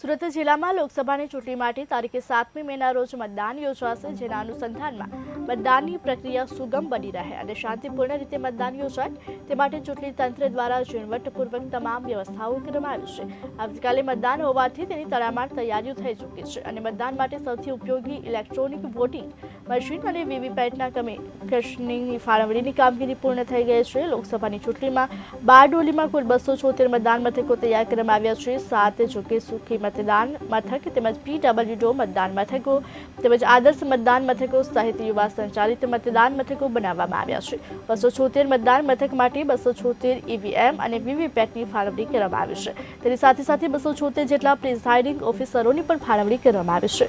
સુરત જિલ્લામાં લોકસભાની ચૂંટણી માટે તારીખે સાતમી મેના રોજ મતદાન યોજાશે જેના અનુસંધાનમાં મતદાનની પ્રક્રિયા સુગમ બની રહે અને શાંતિપૂર્ણ રીતે મતદાન યોજાય. તે માટે ચૂંટણી તંત્ર દ્વારા ઝીણવટપૂર્વક તમામ વ્યવસ્થાઓ કરવામાં આવી છે. આવતીકાલે મતદાન હોવાથી તેની તડામાર તૈયારીઓ થઈ ચૂકી છે અને મતદાન માટે સૌથી ઉપયોગી ઇલેક્ટ્રોનિક વોટિંગ મશીન અને વીવીપેટના કમિશનિંગની ફાળવણીની કામગીરી પૂર્ણ થઈ ગઈ છે. લોકસભાની ચૂંટણીમાં બારડોલીમાં કુલ બસો છોતેર મતદાન મથકો તૈયાર કરવામાં આવ્યા છે. સાત જોકે સુખી મતદાન મથક તેમજ પીડબલ્યુડો મતદાન મથકો તેમજ આદર્શ મતદાન મથકો સહિત યુવા સંચાલિત મતદાન મથકો બનાવવામાં આવ્યા છે. બસો છોતેર મતદાન મથક માટે બસો છોતેર ઈવીએમ અને વીવીપેટની ફાળવણી કરવામાં આવી છે. તેની સાથે સાથે બસો છોતેર જેટલા પ્રિઝાઇડિંગ ઓફિસરોની પણ ફાળવણી કરવામાં આવી છે.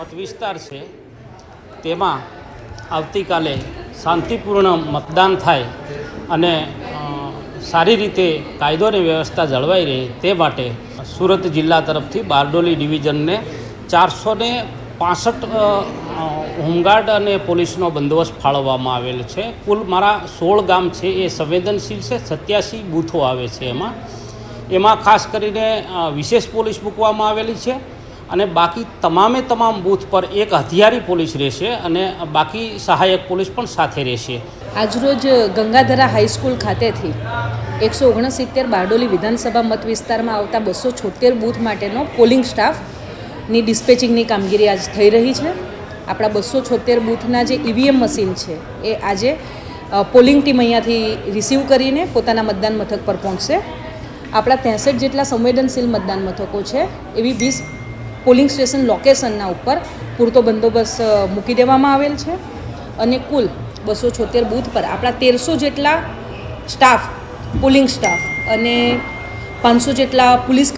મત વિસ્તાર છે. તેમાં આવતીકાલે શાંતિપૂર્ણ મતદાન થાય અને સારી રીતે કાયદો અને વ્યવસ્થા જળવાઈ રહે તે માટે સુરત જિલ્લા તરફથી બારડોલી ડિવિઝનને ચારસો ને પાસઠ હોમગાર્ડ અને પોલીસનો બંદોબસ્ત ફાળવવામાં આવેલ છે. કુલ મારા સોળ ગામ છે એ સંવેદનશીલ છે, સત્યાસી બૂથો આવે છે એમાં. એમાં ખાસ કરીને વિશેષ પોલીસ મૂકવામાં આવેલી છે અને બાકી તમામે તમામ બૂથ પર એક હથિયારી પોલીસ રહેશે અને બાકી સહાયક પોલીસ પણ સાથે રહેશે. આજરોજ ગંગાધરા હાઈસ્કૂલ ખાતેથી એકસો ઓગણસિત્તેર બારડોલી વિધાનસભા મત વિસ્તારમાં આવતા બસો છોતેર બૂથ માટેનો પોલિંગ સ્ટાફની ડિસ્પેચિંગની કામગીરી આજ થઈ રહી છે. આપણા બસો છોતેર બૂથના જે ઈવીએમ મશીન છે, એ આજે પોલિંગ ટીમ અહીંયાથી રિસીવ કરીને પોતાના મતદાન મથક પર પહોંચશે. આપણા ત્રેસઠ જેટલા સંવેદનશીલ મતદાન મથકો છે, એવી વીસ પોલિંગ સ્ટેશન લોકેશનના ઉપર પૂરતો બંદોબસ્ત મૂકી દેવામાં આવેલ છે. અને કુલ બસો છોતેર બૂથ પર આપણા તેરસો જેટલા સ્ટાફ પોલિંગ સ્ટાફ અને પાંચસો જેટલા પોલીસ